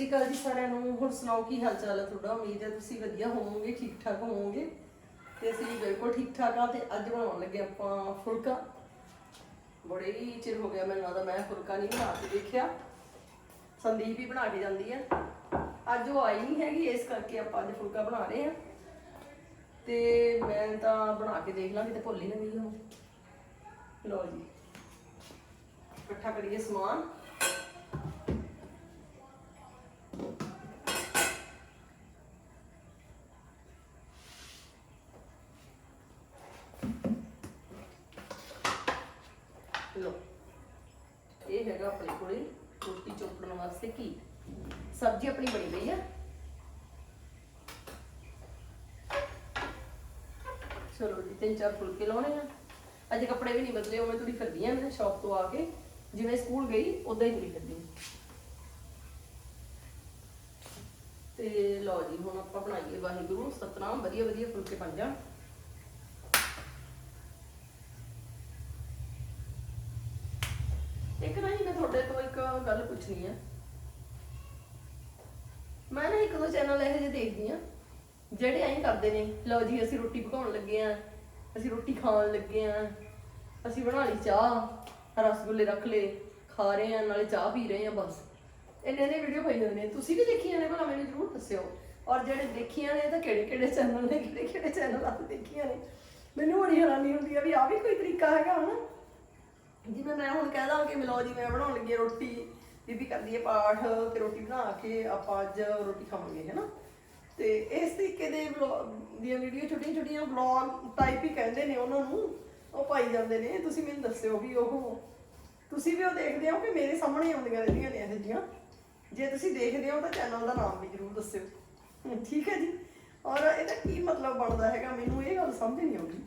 ਸ਼੍ਰੀ ਅਕਾਲ ਜੀ ਸਾਰਿਆਂ ਨੂੰ। ਹੋਰ ਸੁਣਾਓ ਕੀ ਹਾਲ ਚਾਲ ਹੈ ਤੁਹਾਡਾ? ਉਮੀਦ ਹੈ ਤੁਸੀਂ ਵਧੀਆ ਹੋਵੋਗੇ ਠੀਕ ਠਾਕ ਹੋਵੋਗੇ। ਤੇ ਅਸੀਂ ਬਿਲਕੁਲ ਠੀਕ ਠਾਕ ਆ ਤੇ ਅੱਜ ਬਣਾਉਣ ਲੱਗੇ ਆਪਾਂ ਫੁਲਕਾ। ਬੜੇ ਹੀ ਚਿਰ ਹੋ ਗਿਆ ਮੈਨੂੰ ਲੱਗਦਾ ਮੈਂ ਫੁਲਕਾ ਨਹੀਂ ਬਣਾ ਕੇ ਦੇਖਿਆ। ਸੰਦੀਪ ਹੀ ਬਣਾ ਕੇ ਜਾਂਦੀ ਹੈ ਅੱਜ ਉਹ ਆਈ ਨਹੀਂ ਹੈਗੀ, ਇਸ ਕਰਕੇ ਆਪਾਂ ਅੱਜ ਫੁਲਕਾ ਬਣਾ ਰਹੇ ਹਾਂ ਤੇ ਮੈਂ ਤਾਂ ਬਣਾ ਕੇ ਦੇਖ ਲਾਂਗੀ, ਤੇ ਭੁੱਲ ਹੀ ਨਾ ਗਈ ਹੋ ਲਓ ਜੀ। ਇਕੱਠਾ ਕਰੀਏ ਸਮਾਨ ਲੋ ਇਹ ਹੈਗਾ ਆਪਣੇ ਕੋਲੇ ਰੋਟੀ ਚੋਪੜਨ ਵਾਸਤੇ ਕੀ ਸਬਜ਼ੀ ਆਪਣੀ ਬਣੀ ਗਈ ਆ। ਚਲੋ ਜੀ, ਤਿੰਨ ਚਾਰ ਫੁਲਕੇ ਲਾਉਣੇ ਆ। ਅੱਜ ਕੱਪੜੇ ਵੀ ਨਹੀਂ ਬਦਲੇ ਉਹ ਥੋੜੀ ਫਿਰਦੀ ਆ ਮੈਂ ਸ਼ਾਪ ਤੋਂ ਆ ਕੇ। ਜਿਵੇਂ ਸਕੂਲ ਗਈ ਉਦਾਂ ਹੀ ਤੁਰੀ ਫਿਰਦੀ ਤੇ ਲਓ ਜੀ, ਹੁਣ ਆਪਾਂ ਬਣਾਈਏ ਵਾਹਿਗੁਰੂ, ਸਤਨਾਮ, ਵਧੀਆ ਵਧੀਆ ਫੁਲਕੇ ਬਣ ਜਾਣ। ਇੱਕ ਨਾ ਜੀ, ਮੈਂ ਤੁਹਾਡੇ ਤੋਂ ਇੱਕ ਗੱਲ ਪੁੱਛਣੀ ਆ। ਮੈਂ ਚੈਨਲ ਇਹੋ ਜਿਹੇ ਦੇਖਦੀ ਆ ਜਿਹੜੇ ਐਂ ਕਰਦੇ ਨੇ, ਲਓ ਜੀ ਅਸੀਂ ਰੋਟੀ ਪਕਾਉਣ ਲੱਗੇ ਆ ਅਸੀਂ ਰੋਟੀ ਖਾਣ ਲੱਗੇ ਆ ਅਸੀਂ ਬਣਾ ਲਈ ਚਾਹ, ਰਸਗੁੱਲੇ ਰੱਖ ਲਏ, ਖਾ ਰਹੇ ਆ ਨਾਲੇ ਚਾਹ ਪੀ ਰਹੇ ਆ ਬਸ। ਇੰਨੇ ਨੇ ਵੀਡੀਓ ਪਾਈ ਹੋਏ ਨੇ। ਤੁਸੀਂ ਵੀ ਦੇਖੀਆਂ ਨੇ ਭਲਾ ਮੈਨੂੰ ਜ਼ਰੂਰ ਦੱਸਿਓ। ਔਰ ਜਿਹੜੇ ਦੇਖੀਆਂ ਨੇ, ਤਾਂ ਕਿਹੜੇ ਕਿਹੜੇ ਚੈਨਲ ਨੇ, ਕਿਹੜੇ ਕਿਹੜੇ ਚੈਨਲ ਆ ਦੇਖੀਆਂ ਨੇ। ਮੈਨੂੰ ਬੜੀ ਹੈਰਾਨੀ ਹੁੰਦੀ ਆ ਵੀ ਆ ਵੀ ਕੋਈ ਤਰੀਕਾ ਹੈਗਾ ਹਨਾ? ਜਿਵੇਂ ਮੈਂ ਹੁਣ ਕਹਿ ਦਾਂ ਕਿ ਮਿਲੋ ਜੀ, ਮੈਂ ਬਣਾਉਣ ਲੱਗੀ ਹਾਂ ਰੋਟੀ। ਬੀਬੀ ਕਰਦੀ ਹੈ ਪਾਠ ਤੇ ਰੋਟੀ ਬਣਾ ਕੇ ਆਪਾਂ ਅੱਜ ਰੋਟੀ ਖਾਵਾਂਗੇ, ਹੈਨਾ? ਤੇ ਇਸ ਤਰੀਕੇ ਦੇ ਦੀਆਂ ਵੀਡੀਓ ਛੋਟੀਆਂ ਛੋਟੀਆਂ ਵਲੌਗ ਟਾਈਪ ਹੀ ਕਹਿੰਦੇ ਨੇ ਉਹਨਾਂ ਨੂੰ, ਉਹ ਪਾਈ ਜਾਂਦੇ ਨੇ। ਤੁਸੀਂ ਮੈਨੂੰ ਦੱਸਿਓ ਵੀ ਉਹ ਤੁਸੀਂ ਵੀ ਉਹ ਦੇਖਦੇ ਹੋ ਕਿ ਮੇਰੇ ਸਾਹਮਣੇ ਆਉਂਦੀਆਂ ਰਹਿੰਦੀਆਂ ਨੇ ਇਹੋ ਜਿਹੀਆਂ? ਜੇ ਤੁਸੀਂ ਦੇਖਦੇ ਹੋ ਤਾਂ ਚੈਨਲ ਦਾ ਨਾਮ ਵੀ ਜ਼ਰੂਰ ਦੱਸਿਓ। ਠੀਕ ਹੈ ਜੀ? ਔਰ ਇਹਦਾ ਕੀ ਮਤਲਬ ਬਣਦਾ ਹੈਗਾ? ਮੈਨੂੰ ਇਹ ਗੱਲ ਸਮਝ ਨਹੀਂ ਆਉਂਦੀ।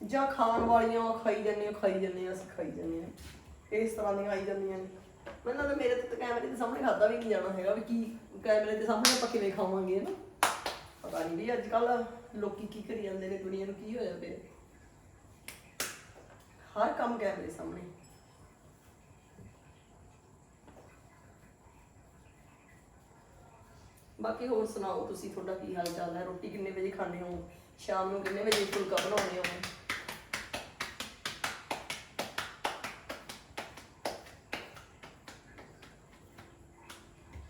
ਜਾਂ ਖਾਣ ਵਾਲੀਆਂ ਖਾਈ ਜਾਂਦੇ ਆ ਖਾਈ ਜਾਂਦੇ ਆ ਅਸੀਂ ਖਾਈ ਜਾਂਦੇ ਆ ਇਸ ਤਰ੍ਹਾਂ ਦੀਆਂ ਆਈ ਜਾਂਦੀਆਂ ਨੇ। ਮੈਨੂੰ ਲੱਗਦਾ ਮੇਰੇ ਤੇ ਤਾਂ ਕੈਮਰੇ ਦੇ ਸਾਹਮਣੇ ਖਾਦਾ ਵੀ ਨਹੀਂ ਜਾਣਾ ਹੈਗਾ ਵੀ ਕੀ ਕੈਮਰੇ ਦੇ ਸਾਹਮਣੇ ਆਪਾਂ ਕਿਵੇਂ ਖਾਵਾਂਗੇ ਨਾ। ਪਤਾ ਨਹੀਂ ਵੀ ਅੱਜ ਕੱਲ ਲੋਕੀ ਕੀ ਕਰੀ ਜਾਂਦੇ ਨੇ, ਦੁਨੀਆ ਨੂੰ ਕੀ ਹੋਇਆ ਪਿਆ। ਹਰ ਕੰਮ ਕੈਮਰੇ ਸਾਹਮਣੇ। ਬਾਕੀ ਹੋਰ ਸੁਣਾਓ ਤੁਸੀਂ, ਤੁਹਾਡਾ ਕੀ ਹਾਲ ਚਾਲ ਹੈ? ਰੋਟੀ ਕਿੰਨੇ ਵਜੇ ਖਾਂਦੇ ਹੋ? ਸ਼ਾਮ ਨੂੰ ਕਿੰਨੇ ਵਜੇ ਫੁਲਕਾ ਬਣਾਉਂਦੇ ਹੋ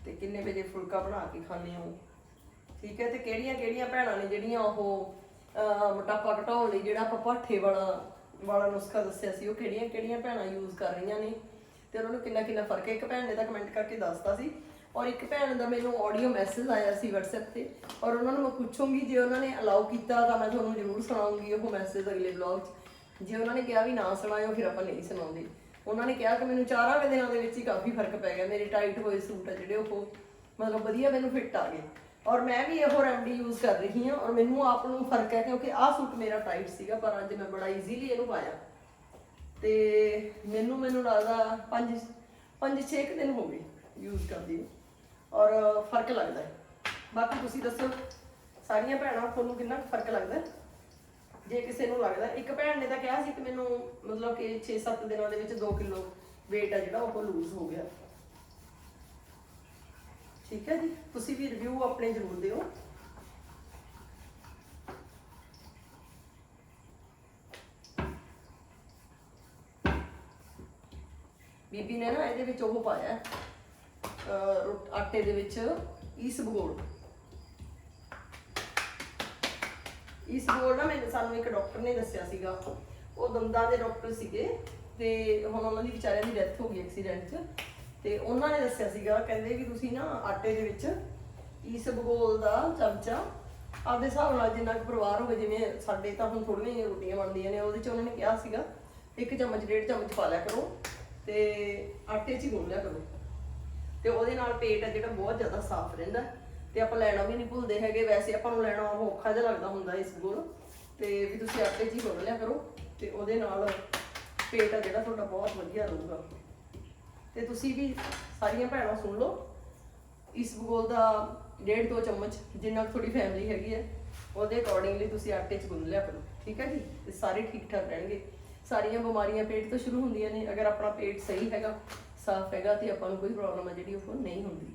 ਤੇ ਕਿੰਨੇ ਵਜੇ ਫੁਲਕਾ ਬਣਾ ਕੇ ਖਾਂਦੇ ਹੋ? ਠੀਕ ਹੈ ਤੇ ਕਿਹੜੀਆਂ ਕਿਹੜੀਆਂ ਭੈਣਾਂ ਨੇ ਜਿਹੜੀਆਂ ਉਹ ਅਹ, ਮੋਟਾਪਾ ਘਟਾਉਣ ਲਈ ਜਿਹੜਾ ਆਪਾਂ ਪਾਠੇ ਵਾਲਾ ਵਾਲਾ ਨੁਸਖਾ ਦੱਸਿਆ ਸੀ ਉਹ ਕਿਹੜੀਆਂ ਕਿਹੜੀਆਂ ਭੈਣਾਂ ਯੂਜ਼ ਕਰ ਰਹੀਆਂ ਨੇ? ਤੇ ਉਹਨਾਂ ਨੂੰ ਕਿੰਨਾ ਕਿੰਨਾ ਫ਼ਰਕ ਹੈ? ਇੱਕ ਭੈਣ ਨੇ ਤਾਂ ਕਮੈਂਟ ਕਰਕੇ ਦੱਸਤਾ ਸੀ ਔਰ ਇੱਕ ਭੈਣ ਦਾ ਮੈਨੂੰ ਆਡੀਓ ਮੈਸੇਜ ਆਇਆ ਸੀ WhatsApp ਤੇ ਔਰ ਉਹਨਾਂ ਨੂੰ ਮੈਂ ਪੁੱਛੂੰਗੀ ਜੇ ਉਹਨਾਂ ਨੇ ਅਲਾਉ ਕੀਤਾ ਤਾਂ ਮੈਂ ਤੁਹਾਨੂੰ ਜ਼ਰੂਰ ਸੁਣਾਉਂਗੀ ਉਹ ਮੈਸੇਜ ਅਗਲੇ ਵਲੌਗ 'ਚ। ਜੇ ਉਹਨਾਂ ਨੇ ਕਿਹਾ ਵੀ ਨਾ ਸੁਣਾਇਓ ਫਿਰ ਆਪਾਂ ਨਹੀਂ ਸੁਣਾਉਂਦੇ। ਉਹਨਾਂ ਨੇ ਕਿਹਾ ਕਿ ਮੈਨੂੰ ਚਾਰਾਂ ਕੁ ਦਿਨਾਂ ਦੇ ਵਿੱਚ ਹੀ ਕਾਫੀ ਫ਼ਰਕ ਪੈ ਗਿਆ। ਮੇਰੇ ਟਾਈਟ ਹੋਏ ਸੂਟ ਆ ਜਿਹੜੇ ਉਹ ਮਤਲਬ ਵਧੀਆ ਮੈਨੂੰ ਫਿੱਟ ਆ ਗਏ। ਔਰ ਮੈਂ ਵੀ ਇਹੋ ਰੈਮਡੀ ਯੂਜ਼ ਕਰ ਰਹੀ ਹਾਂ ਔਰ ਮੈਨੂੰ ਆਪ ਨੂੰ ਫ਼ਰਕ ਹੈ ਕਿਉਂਕਿ ਆਹ ਸੂਟ ਮੇਰਾ ਟਾਈਟ ਸੀਗਾ, ਪਰ ਅੱਜ ਮੈਂ ਬੜਾ ਈਜ਼ੀਲੀ ਇਹਨੂੰ ਪਾਇਆ। ਤੇ ਮੈਨੂੰ ਮੈਨੂੰ ਲੱਗਦਾ 5 5 6 ਦਿਨ ਹੋ ਗਏ ਯੂਜ਼ ਕਰਦੀ ਨੂੰ। ਔਰ ਫ਼ਰਕ ਲੱਗਦਾ ਹੈ। ਬਾਕੀ ਤੁਸੀਂ ਦੱਸੋ, ਸਾਰੀਆਂ ਭੈਣਾਂ, ਤੁਹਾਨੂੰ ਕਿੰਨਾ ਕੁ ਫ਼ਰਕ ਲੱਗਦਾ ਹੈ? ਜੇ ਕਿਸੇ ਨੂੰ ਲੱਗਦਾ ਇੱਕ ਭੈਣ ਨੇ ਤਾਂ ਕਿਹਾ ਸੀ ਕਿ ਮੈਨੂੰ ਮਤਲਬ ਕਿ 6-7 ਦਿਨਾਂ ਦੇ ਵਿੱਚ 2 ਕਿਲੋ weight ਆ ਜਿਹੜਾ ਉਹ ਲੂਜ਼ ਹੋ ਗਿਆ। ਠੀਕ ਹੈ ਜੀ? ਤੁਸੀਂ ਵੀ ਰਿਵਿਊ ਆਪਣੇ ਜ਼ਰੂਰ ਦਿਓ। ਬੀਬੀ ਨੇ ਨਾ ਇਹਦੇ ਵਿੱਚ ਉਹ ਪਾਇਆ ਅਹ, ਆਟੇ ਦੇ ਵਿੱਚ ਈਸਬਗੋਲ ਈਸਬਗੋਲ ਨਾ ਮੈਨੂੰ ਸਾਨੂੰ ਇੱਕ ਡਾਕਟਰ ਨੇ ਦੱਸਿਆ ਸੀਗਾ। ਉਹ ਦੰਦਾਂ ਦੇ ਡਾਕਟਰ ਸੀਗੇ ਤੇ ਹੁਣ ਉਹਨਾਂ ਦੀ ਵਿਚਾਰਿਆਂ ਦੀ ਡੈਥ ਹੋ ਗਈ ਐਕਸੀਡੈਂਟ 'ਚ। ਤੇ ਉਹਨਾਂ ਨੇ ਦੱਸਿਆ ਸੀਗਾ, ਕਹਿੰਦੇ ਵੀ ਤੁਸੀਂ ਨਾ ਆਟੇ ਦੇ ਵਿੱਚ ਈਸਬਗੋਲ ਦਾ ਚਮਚਾ ਆਪਦੇ ਹਿਸਾਬ ਨਾਲ ਜਿੰਨਾ ਕੁ ਪਰਿਵਾਰ ਹੋਵੇ, ਜਿਵੇਂ ਸਾਡੇ ਤਾਂ ਹੁਣ ਥੋੜੀਆਂ ਜਿਹੀਆਂ ਰੋਟੀਆਂ ਬਣਦੀਆਂ ਨੇ, ਉਹਦੇ 'ਚ ਉਹਨਾਂ ਨੇ ਕਿਹਾ ਸੀਗਾ, ਇੱਕ ਚਮਚ, ਡੇਢ ਚਮਚ ਪਾ ਲਿਆ ਕਰੋ ਤੇ ਆਟੇ 'ਚ ਹੀ ਗੁੰਨ ਲਿਆ ਕਰੋ। ਤੇ ਉਹਦੇ ਨਾਲ ਪੇਟ ਹੈ ਜਿਹੜਾ ਬਹੁਤ ਜ਼ਿਆਦਾ ਸਾਫ਼ ਰਹਿੰਦਾ। ਤੇ ਆਪਾਂ ਲੈਣਾ ਵੀ ਨਹੀਂ ਭੁੱਲਦੇ ਹੈਗੇ, ਵੈਸੇ ਆਪਾਂ ਨੂੰ ਲੈਣਾ ਉਹ ਔਖਾ ਜਿਹਾ ਲੱਗਦਾ ਹੁੰਦਾ ਇਸ ਗੁਣ ਤੇ ਵੀ ਤੁਸੀਂ ਆਟੇ 'ਚ ਹੀ ਗੁੰਨ ਲਿਆ ਕਰੋ, ਤੇ ਉਹਦੇ ਨਾਲ ਪੇਟ ਆ ਜਿਹੜਾ ਤੁਹਾਡਾ ਬਹੁਤ ਵਧੀਆ ਰਹੂਗਾ। ਤੇ ਤੁਸੀਂ ਵੀ ਸਾਰੀਆਂ ਭੈਣਾਂ ਸੁਣ ਲਓ, ਇਸ ਬਗੋਲ ਦਾ ਡੇਢ ਦੋ ਚਮਚ ਜਿੰਨਾ ਕੁ ਤੁਹਾਡੀ ਫੈਮਿਲੀ ਹੈਗੀ ਹੈ, ਉਹਦੇ ਅਕੋਰਡਿੰਗਲੀ ਤੁਸੀਂ ਆਟੇ 'ਚ ਗੁੰਨ ਲਿਆ ਕਰੋ, ਠੀਕ ਹੈ ਜੀ? ਤੇ ਸਾਰੇ ਠੀਕ ਠਾਕ ਰਹਿਣਗੇ। ਸਾਰੀਆਂ ਬਿਮਾਰੀਆਂ ਪੇਟ ਤੋਂ ਸ਼ੁਰੂ ਹੁੰਦੀਆਂ ਨੇ, ਅਗਰ ਆਪਣਾ ਪੇਟ ਸਹੀ ਹੈਗਾ, ਸਾਫ਼ ਹੈਗਾ, ਤੇ ਆਪਾਂ ਨੂੰ ਕੋਈ ਪ੍ਰੋਬਲਮ ਹੈ ਜਿਹੜੀ ਉਹ ਨਹੀਂ ਹੁੰਦੀ।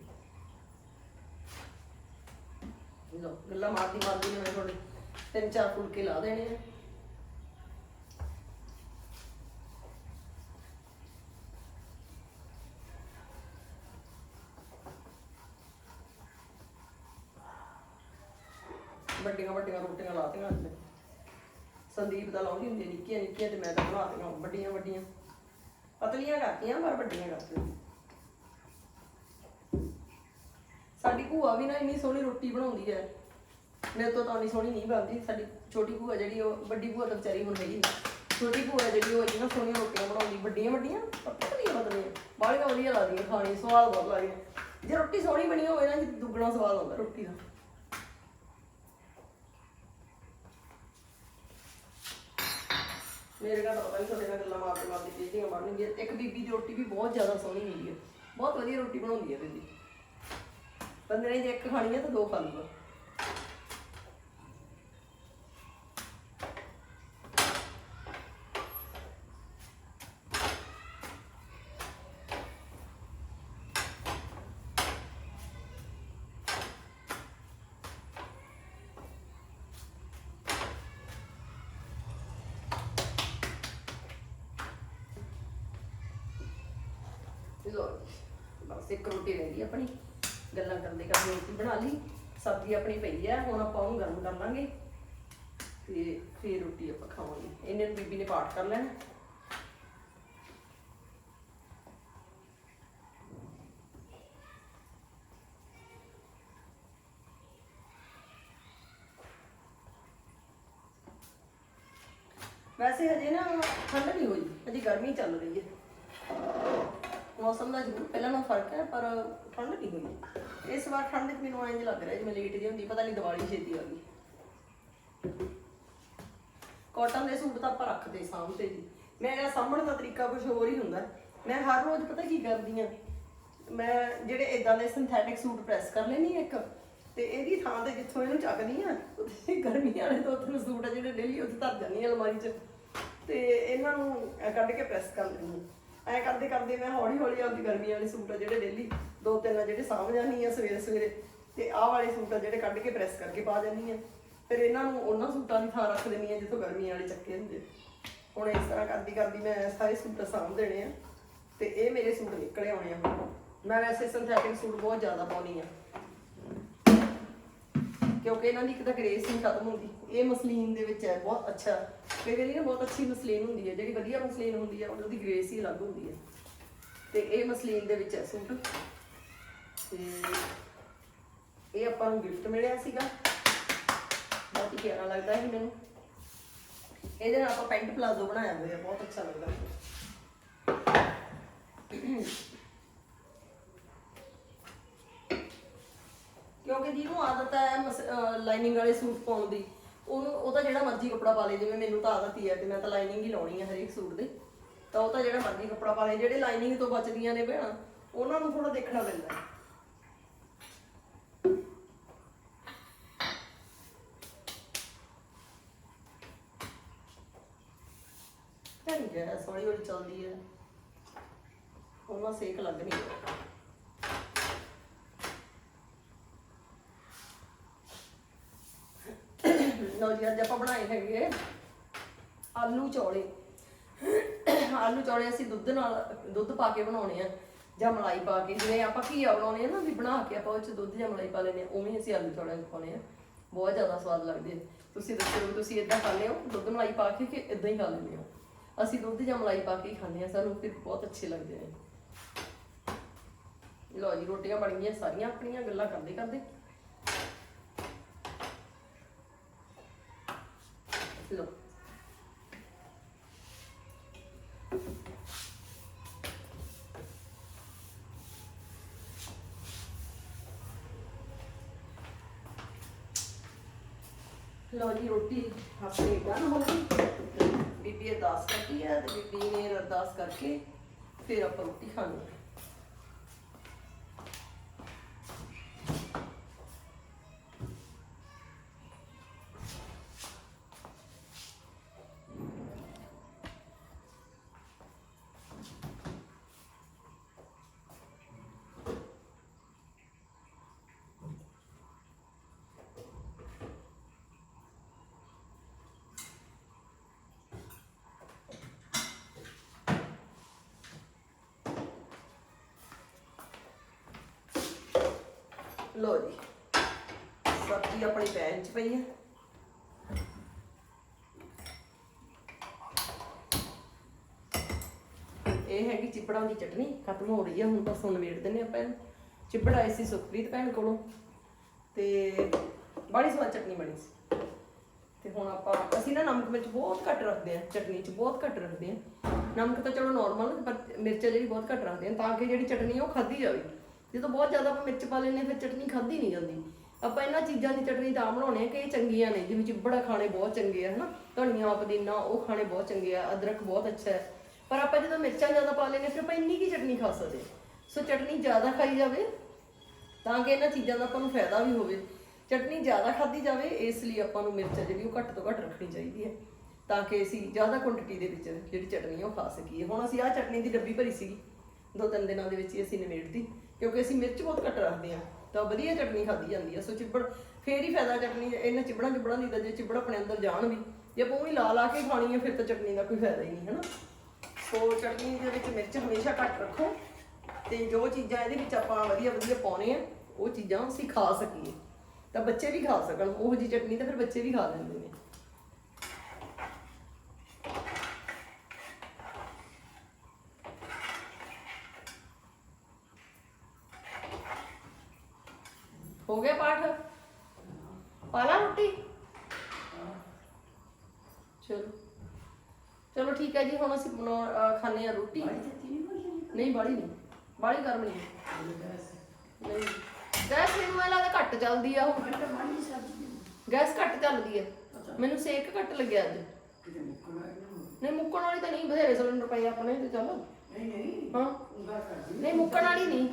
ਲੋ ਗੱਲਾਂ ਮਾਰਦੀ ਮਾਰਦੀ ਨੇ ਮੈਂ ਤੁਹਾਡੇ ਤਿੰਨ ਚਾਰ ਫੁਲਕੇ ਲਾ ਦੇਣੇ ਆ। ਵੱਡੀਆਂ ਵੱਡੀਆਂ ਰੋਟੀਆਂ ਲਾਤੀਆਂ ਅੱਜ। ਸੰਦੀਪ ਦਾ ਲਾਉਂਦੀ ਹੁੰਦੀ ਨਿੱਕੀਆਂ ਨਿੱਕੀਆਂ ਤੇ ਮੈਂ ਤਾਂ ਬਣਾਤੀਆਂ ਵੱਡੀਆਂ ਵੱਡੀਆਂ। ਪਤਲੀਆਂ ਕਰਤੀਆਂ ਪਰ ਵੱਡੀਆਂ ਕਰਤੀਆਂ। ਸਾਡੀ ਭੂਆ ਵੀ ਨਾ ਇੰਨੀ ਸੋਹਣੀ ਰੋਟੀ ਬਣਾਉਂਦੀ ਹੈ। ਮੇਰੇ ਤੋਂ ਤਾਂ ਇੰਨੀ ਸੋਹਣੀ ਨਹੀਂ ਬਣਦੀ। ਸਾਡੀ ਛੋਟੀ ਭੂਆ ਜਿਹੜੀ ਉਹ ਵੱਡੀ ਭੂਆ ਤਾਂ ਵਿਚਾਰੀ ਹੁਣ ਹੈਗੀ ਨਹੀਂ। ਛੋਟੀ ਭੂਆ ਜਿਹੜੀ ਉਹ ਇੰਨੀਆਂ ਸੋਹਣੀਆਂ ਰੋਟੀਆਂ ਬਣਾਉਂਦੀ, ਵੱਡੀਆਂ ਵੱਡੀਆਂ, ਪਰ ਪਤਲੀਆਂ ਪਤਲੀਆਂ ਬਾਹਲੀਆਂ ਵਧੀਆ ਲੱਗਦੀਆਂ ਖਾਣੀ ਸਵਾਦ ਬਹੁਤ ਲੱਗਦੀਆਂ। ਜੇ ਰੋਟੀ ਸੋਹਣੀ ਬਣੀ ਹੋਵੇ ਨਾ ਜੀ ਦੁੱਗਣਾ ਸਵਾਦ ਆਉਂਦਾ ਰੋਟੀ ਦਾ। ਮੇਰੇ ਘਰ ਤਾਂ ਤੁਹਾਡੇ ਨਾਲ ਗੱਲਾਂ ਮਾਰਦੇ ਮਾਰਦੇ ਪੀੜੀਆਂ ਬਣਨਗੀਆਂ ਇੱਕ ਬੀਬੀ ਦੀ ਰੋਟੀ ਵੀ ਬਹੁਤ ਜ਼ਿਆਦਾ ਸੋਹਣੀ ਹੁੰਦੀ ਹੈ। ਬਹੁਤ ਵਧੀਆ ਰੋਟੀ ਬਣਾਉਂਦੀ ਹੈ ਬੀਬੀ। ਬੰਦੇ ਨੇ ਜੇ ਇੱਕ ਖਾਣੀ ਹੈ ਤਾਂ ਦੋ ਖਾ ਲੂਗਾ ਲੋ ਬਸ ਇੱਕ ਰੋਟੀ ਰਹਿ ਗਈ ਆਪਣੀ। ਗੱਲਾਂ ਕਰਦੇ ਕਰਦੇ ਰੋਟੀ ਬਣਾ ਲਈ, ਸਬਜ਼ੀ ਆਪਣੀ ਪਈ ਹੈ ਹੁਣ ਆਪਾਂ ਉਹਨੂੰ ਗਰਮ ਕਰ ਲਾਂਗੇ ਤੇ ਫੇਰ ਰੋਟੀ ਆਪਾਂ ਖਾਵਾਂਗੇ। ਇਹਨੇ ਨੂੰ ਬੀਬੀ ਨੇ ਪਾਠ ਕਰ ਲੈਣਾ। ਵੈਸੇ ਹਜੇ ਨਾ ਠੰਡ ਨਹੀਂ ਹੋਈ, ਹਜੇ ਗਰਮੀ ਚੱਲ ਰਹੀ ਹੈ। ਮੌਸਮ ਦਾ ਜ਼ਰੂਰ ਪਹਿਲਾਂ ਨਾਲੋਂ ਫ਼ਰਕ ਹੈ, ਪਰ ਠੰਡ ਨਹੀਂ ਹੋਈ ਇਸ ਵਾਰ ਠੰਡ 'ਚ ਮੈਨੂੰ ਇੰਜ ਲੱਗ ਰਿਹਾ, ਜਿਵੇਂ ਲੇਟ ਜਿਹੀ ਹੁੰਦੀ, ਪਤਾ ਨਹੀਂ ਦੀਵਾਲੀ ਛੇਤੀ ਆ ਗਈ। ਕਾਟਨ ਦੇ ਸੂਟ ਤਾਂ ਆਪਾਂ ਰੱਖਦੇ ਸਾਂਭਦੇ ਜੀ। ਮੇਰਾ ਸਾਂਭਣ ਦਾ ਤਰੀਕਾ ਕੁਝ ਹੋਰ ਹੀ ਹੁੰਦਾ। ਮੈਂ ਹਰ ਰੋਜ਼ ਪਤਾ ਕੀ ਕਰਦੀ ਆ? ਮੈਂ ਜਿਹੜੇ ਇਦਾਂ ਦੇ ਸਿੰਥੈਟਿਕ ਸੂਟ ਪ੍ਰੈਸ ਕਰ ਲੈਣੀ ਇੱਕ, ਤੇ ਇਹਦੀ ਥਾਂ ਤੇ ਜਿੱਥੋਂ ਇਹਨੂੰ ਚੱਕਦੀ ਆ, ਉੱਥੇ ਗਰਮੀ ਵਾਲੇ ਤੋਂ ਤਿੰਨ ਸੂਟ ਆ ਜਿਹੜੇ ਡੇਲੀ ਉੱਥੇ ਧਰ ਜਾਂਦੀ ਆ ਅਲਮਾਰੀ 'ਚ। ਤੇ ਇਹਨਾਂ ਨੂੰ ਕੱਢ ਕੇ ਪ੍ਰੈਸ ਕਰ ਲੈਂਦੀ ਐਂ ਕਰਦੇ ਕਰਦੇ ਮੈਂ ਹੌਲੀ ਹੌਲੀ ਆਪਦੀ ਗਰਮੀ ਵਾਲੇ ਸੂਟ ਆ ਜਿਹੜੇ ਡੇਲੀ ਦੋ ਤਿੰਨ ਆ ਜਿਹੜੇ ਸਾਂਭ ਜਾਂਦੀ ਆ ਸਵੇਰੇ ਸਵੇਰੇ, ਤੇ ਆਹ ਵਾਲੇ ਸੂਟ ਆ ਜਿਹੜੇ ਕੱਢ ਕੇ ਪ੍ਰੈਸ ਕਰਕੇ ਪਾ ਜਾਂਦੀ ਆ। ਫਿਰ ਇਹਨਾਂ ਨੂੰ ਉਹਨਾਂ ਸੂਟਾਂ ਦੀ ਥਾਂ ਰੱਖ ਦਿੰਦੀ ਆ ਜਿੱਥੋਂ ਗਰਮੀ ਵਾਲੇ ਚੱਕੇ ਹੁੰਦੇ। ਹੁਣ ਇਸ ਤਰ੍ਹਾਂ ਕਰਦੀ ਕਰਦੀ ਮੈਂ ਸਾਰੇ ਸੂਟ ਸਾਂਭ ਦੇਣੇ ਆ, ਤੇ ਇਹ ਮੇਰੇ ਸੂਟ ਨਿਕਲੇ ਆਉਣੇ ਆ ਮੈਂ ਵੈਸੇ ਸਿੰਥੈਟਿਕ ਸੂਟ ਬਹੁਤ ਜ਼ਿਆਦਾ ਪਾਉਣੀ ਆ। ਕਿਉਂਕਿ ਇਹਨਾਂ ਦੀ ਇੱਕ ਤਾਂ ਗ੍ਰੇਸ ਨਹੀਂ ਖਤਮ ਹੁੰਦੀ। ਇਹ ਮਸਲੀਨ ਦੇ ਵਿੱਚ ਹੈ, ਬਹੁਤ ਅੱਛਾ। ਕਈ ਵਾਰੀ ਨਾ ਬਹੁਤ ਅੱਛੀ ਮਸਲੀਨ ਹੁੰਦੀ ਹੈ, ਜਿਹੜੀ ਵਧੀਆ ਮਸਲੀਨ ਹੁੰਦੀ ਹੈ, ਉਹਦੀ ਗ੍ਰੇਸ ਹੀ ਅਲੱਗ ਹੁੰਦੀ ਹੈ। ਤੇ ਇਹ ਮਸਲੀਨ ਦੇ ਵਿੱਚ ਹੈ ਸੂਟ। ਤੇ ਇਹ ਆਪਾਂ ਨੂੰ ਗਿਫਟ ਮਿਲਿਆ ਸੀਗਾ। ਬਹੁਤ ਹੀ ਪਿਆਰਾ ਲੱਗਦਾ ਹੈ ਮੈਨੂੰ। ਇਹਦੇ ਨਾਲ ਆਪਾਂ ਪੈਂਟ ਪਲਾਜ਼ੋ ਬਣਾਇਆ ਹੋਇਆ, ਬਹੁਤ ਅੱਛਾ ਲੱਗਦਾ। ਕਿਉਂਕਿ ਜਿਹਨੂੰ ਆਦਤ ਹੈ ਲਾਈਨਿੰਗ ਵਾਲੇ ਸੂਟ ਪਾਉਣ ਦੀ, ਉਹਨੂੰ, ਉਹ ਜਿਹੜਾ ਮਰਜ਼ੀ ਕੱਪੜਾ ਪਾ ਲੇ, ਜਿਵੇਂ ਮੈਨੂੰ ਤਾਂ ਆਦਤ ਹੀ ਹੈ ਕਿ ਮੈਂ ਤਾਂ ਲਾਈਨਿੰਗ ਹੀ ਲਾਉਣੀ ਹੈ ਹਰੇਕ ਸੂਟ ਦੇ, ਤਾਂ ਉਹ ਤਾਂ ਜਿਹੜਾ ਮਰਜ਼ੀ ਕੱਪੜਾ ਪਾ ਲੇ, ਜਿਹੜੇ ਲਾਈਨਿੰਗ ਤੋਂ ਬਚਦੀਆਂ ਨੇ ਭੈਣਾਂ, ਉਹਨਾਂ ਨੂੰ ਥੋੜਾ ਦੇਖਣਾ ਪੈਂਦਾ ਹੈ। ਚੰਗੀ ਗੈਸ ਹੌਲੀ ਹੌਲੀ ਚੱਲਦੀ ਹੈ। ਉਹਨਾਂ ਸੇਕ ਲੱਗਣੀ ਨਹੀਂ ਰਿਹਾ ਲਓ ਜੀ ਅੱਜ ਆਪਾਂ ਬਣਾਏ ਹੈਗੇ ਆਲੂ ਚੌਲੇ। ਆਲੂ ਚੌਲੇ ਅਸੀਂ ਦੁੱਧ ਨਾਲ, ਦੁੱਧ ਪਾ ਕੇ ਬਣਾਉਣੇ ਆ, ਜਾਂ ਮਲਾਈ ਪਾ ਕੇ। ਜਿਵੇਂ ਆਪਾਂ ਘੀਆ ਬਣਾਉਣੇ ਆ ਨਾ, ਵੀ ਬਣਾ ਕੇ ਆਪਾਂ ਉਹ ਚ ਦੁੱਧ ਜਾਂ ਮਲਾਈ ਪਾ ਲੈਂਦੇ ਆ, ਉਵੇਂ ਅਸੀਂ ਆਲੂ ਚੌਲੇ ਖਾਣੇ ਆ। ਬਹੁਤ ਜ਼ਿਆਦਾ ਸਵਾਦ ਲੱਗਦੇ ਆ। ਤੁਸੀਂ ਦੱਸੋ ਵੀ ਤੁਸੀਂ ਇਦਾਂ ਖਾਂਦੇ ਹੋ? ਦੁੱਧ ਮਲਾਈ ਪਾ ਕੇ ਕਿ ਇਦਾਂ ਹੀ ਖਾ ਲੈਂਦੇ ਹੋ? ਅਸੀਂ ਦੁੱਧ ਜਾਂ ਮਲਾਈ ਪਾ ਕੇ ਹੀ ਖਾਂਦੇ ਆ, ਸਾਨੂੰ ਫਿਰ ਬਹੁਤ ਅੱਛੇ ਲੱਗਦੇ ਨੇ। ਲੋ ਜੀ, ਰੋਟੀਆਂ ਬਣ ਗਈਆਂ, ਸਾਰੀਆਂ ਆਪਣੀਆਂ ਗੱਲਾਂ ਕਰਦੇ ਕਰਦੇ ਲਓ ਲਓ ਜੀ ਰੋਟੀ ਆਪਣੀ ਬਣ ਹੋ ਗਈ ਬੀਬੀ ਅਰਦਾਸ ਕਰਦੀ ਹੈ ਤੇ ਬੀਬੀ ਨੇ ਅਰਦਾਸ ਕਰਕੇ ਫਿਰ ਆਪਾਂ ਰੋਟੀ ਖਾਣੀ ਲੋ ਜੀ, ਸਬਜ਼ੀ ਆਪਣੀ ਪੈਨ 'ਚ ਪਈ ਹੈ ਇਹ ਹੈਗੀ ਚਿਪੜਾਂ ਦੀ ਚਟਨੀ, ਖਤਮ ਹੋ ਰਹੀ ਹੈ ਹੁਣ ਤਾਂ ਸੁਣ ਵੇੜ ਦਿੰਨੇ ਆਪਾਂ ਇਹਨੂੰ। ਚਿਪੜ ਆਏ ਸੀ ਸੁਖਪ੍ਰੀਤ ਭੈਣ ਕੋਲੋਂ, ਤੇ ਬੜੀ ਸਵਾਦ ਚਟਨੀ ਬਣੀ ਸੀ। ਤੇ ਹੁਣ ਆਪਾਂ, ਅਸੀਂ ਨਾ ਨਮਕ ਵਿੱਚ ਬਹੁਤ ਘੱਟ ਰੱਖਦੇ ਆ, ਚਟਨੀ 'ਚ ਬਹੁਤ ਘੱਟ ਰੱਖਦੇ ਆ। ਨਮਕ ਤਾਂ ਚਲੋ ਨਾਰਮਲ ਪਰ ਮਿਰਚ ਜਿਹੜੀ ਬਹੁਤ ਘੱਟ ਰੱਖਦੇ ਆ, ਤਾਂ ਕਿ ਜਿਹੜੀ ਚਟਨੀ ਉਹ ਖਾਧੀ ਜਾਵੇ। ਜਦੋਂ ਬਹੁਤ ਜ਼ਿਆਦਾ ਆਪਾਂ ਮਿਰਚ ਪਾ ਲੈਂਦੇ ਹਾਂ, ਫਿਰ ਚਟਨੀ ਖਾਧੀ ਨਹੀਂ ਜਾਂਦੀ। ਆਪਾਂ ਇਹਨਾਂ ਚੀਜ਼ਾਂ ਦੀ ਚਟਨੀ ਤਾਂ ਬਣਾਉਣੇ ਆ ਕਿ ਇਹ ਚੰਗੀਆਂ ਨੇ ਜਿਵੇਂ ਚਿਬੜਾ ਖਾਣੇ ਬਹੁਤ ਚੰਗੇ ਆ ਹਨਾ? ਧਨੀਆ ਪੁਦੀਨਾ ਉਹ ਖਾਣੇ ਬਹੁਤ ਚੰਗੇ ਆ ਅਦਰਕ ਬਹੁਤ ਅੱਛਾ ਹੈ। ਪਰ ਆਪਾਂ ਜਦੋਂ ਮਿਰਚਾਂ ਜ਼ਿਆਦਾ ਪਾ ਲੈਂਦੇ ਹਾਂ, ਫਿਰ ਆਪਾਂ ਇੰਨੀ ਕੀ ਚਟਨੀ ਖਾ ਸਕਦੇ ਸੋ ਚਟਨੀ ਜ਼ਿਆਦਾ ਖਾਈ ਜਾਵੇ ਤਾਂ ਕਿ ਇਹਨਾਂ ਚੀਜ਼ਾਂ ਦਾ ਆਪਾਂ ਨੂੰ ਫਾਇਦਾ ਵੀ ਹੋਵੇ। ਚਟਨੀ ਜ਼ਿਆਦਾ ਖਾਧੀ ਜਾਵੇ ਇਸ ਲਈ ਆਪਾਂ ਨੂੰ ਮਿਰਚ ਜਿਹੜੀ ਉਹ ਘੱਟ ਤੋਂ ਘੱਟ ਰੱਖਣੀ ਚਾਹੀਦੀ ਹੈ। ਤਾਂ ਕਿ ਅਸੀਂ ਜ਼ਿਆਦਾ ਕੁਆਂਟੀਟੀ ਦੇ ਵਿੱਚ ਜਿਹੜੀ ਚਟਨੀ ਉਹ ਖਾ ਸਕੀਏ। ਹੁਣ ਅਸੀਂ ਆਹ ਚਟਨੀ ਦੀ ਡੱਬੀ ਭਰੀ ਸੀਗੀ ਦੋ ਤਿੰਨ ਦਿਨਾਂ ਦੇ ਵਿੱਚ ਹੀ ਅਸੀਂ ਨਿਮੇੜਤੀ। ਕਿਉਂਕਿ ਅਸੀਂ ਮਿਰਚ ਬਹੁਤ ਘੱਟ ਰੱਖਦੇ ਹਾਂ, ਤਾਂ ਵਧੀਆ ਚਟਨੀ ਖਾਧੀ ਜਾਂਦੀ ਹੈ ਸੋ ਚਿੱਬੜ, ਫੇਰ ਹੀ ਫਾਇਦਾ ਚਟਨੀ, ਇਹਨਾਂ ਚਿੱਬੜਾਂ ਚਿਬੜਾਂ ਦੀ ਤਾਂ ਜੇ ਚਿੱਬੜ ਆਪਣੇ ਅੰਦਰ ਜਾਣ ਵੀ, ਜੇ ਆਪਾਂ ਉਹੀ ਲਾ ਲਾ ਕੇ ਖਾਣੀ ਹੈ ਫਿਰ ਤਾਂ ਚਟਨੀ ਦਾ ਕੋਈ ਫਾਇਦਾ ਹੀ ਨਹੀਂ ਹੈ ਨਾ ਸੋ ਚਟਨੀ ਦੇ ਵਿੱਚ ਮਿਰਚ ਹਮੇਸ਼ਾ ਘੱਟ ਰੱਖੋ, ਤੇ ਜੋ ਚੀਜ਼ਾਂ ਇਹਦੇ ਵਿੱਚ ਆਪਾਂ ਵਧੀਆ ਵਧੀਆ ਪਾਉਣੇ ਆ, ਉਹ ਚੀਜ਼ਾਂ ਅਸੀਂ ਖਾ ਸਕੀਏ। ਤਾਂ ਬੱਚੇ ਵੀ ਖਾ ਸਕਣ, ਉਹ ਜੀ ਚਟਨੀ ਤਾਂ ਫਿਰ ਬੱਚੇ ਵੀ ਖਾ ਲੈਂਦੇ ਨੇ। ਹੋ ਗਿਆ ਪਾਠ? ਪਾਲਾ ਰੋਟੀ? ਚਲੋ। ਚਲੋ ਠੀਕ ਹੈ ਜੀ ਹੁਣ ਅਸੀਂ ਬਣਾ- ਖਾਂਦੇ ਆ ਰੋਟੀ। ਨਹੀਂ ਬਾੜੀ ਨਹੀਂ ਬਾੜੀ ਗਰਮ ਨਹੀਂ। ਨਹੀਂ। ਗੈਸ ਮੈਨੂੰ ਐਂ ਲੱਗਦਾ ਘੱਟ ਚੱਲਦੀ ਆ ਉਹ ਗੈਸ ਘੱਟ ਚੱਲਦੀ ਹੈ ਮੈਨੂੰ ਸੇਕ ਘੱਟ ਲੱਗਿਆ ਅੱਜ। ਨਹੀਂ ਮੁੱਕਣ ਵਾਲੀ ਤਾਂ ਨਹੀਂ ਬਥੇਰੇ ਸਿਲੰਡਰ ਪਏ ਆ ਆਪਣੇ ਤੇ ਚੱਲ। ਹਾਂ। ਨਹੀਂ ਮੁੱਕਣ ਵਾਲੀ ਨਹੀਂ।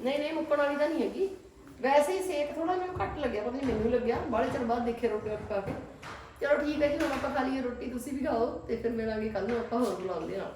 ਨਹੀਂ ਨਹੀਂ ਮੁੱਕਣ ਵਾਲੀ ਤਾਂ ਨਹੀਂ ਹੈਗੀ। ਵੈਸੇ ਹੀ ਸੇਕ ਥੋੜਾ ਮੈਨੂੰ ਘੱਟ ਲੱਗਿਆ, ਪਤਾ ਨਹੀਂ ਮੈਨੂੰ ਲੱਗਿਆ। ਬਾਹਲੇ ਚਿਰ ਬਾਅਦ ਦੇਖੇ ਰੋਟੀ ਰਾਟੀ ਪਾ ਕੇ। ਚਲੋ ਠੀਕ ਹੈ ਜੀ, ਹੁਣ ਆਪਾਂ ਖਾ ਲਈਏ ਰੋਟੀ, ਤੁਸੀਂ ਵੀ ਖਾਓ ਤੇ ਫਿਰ ਮਿਲਾਂਗੇ ਕੱਲ ਨੂੰ, ਆਪਾਂ ਹੋਰ ਬੁਲਾਉਂਦੇ ਨਾਲ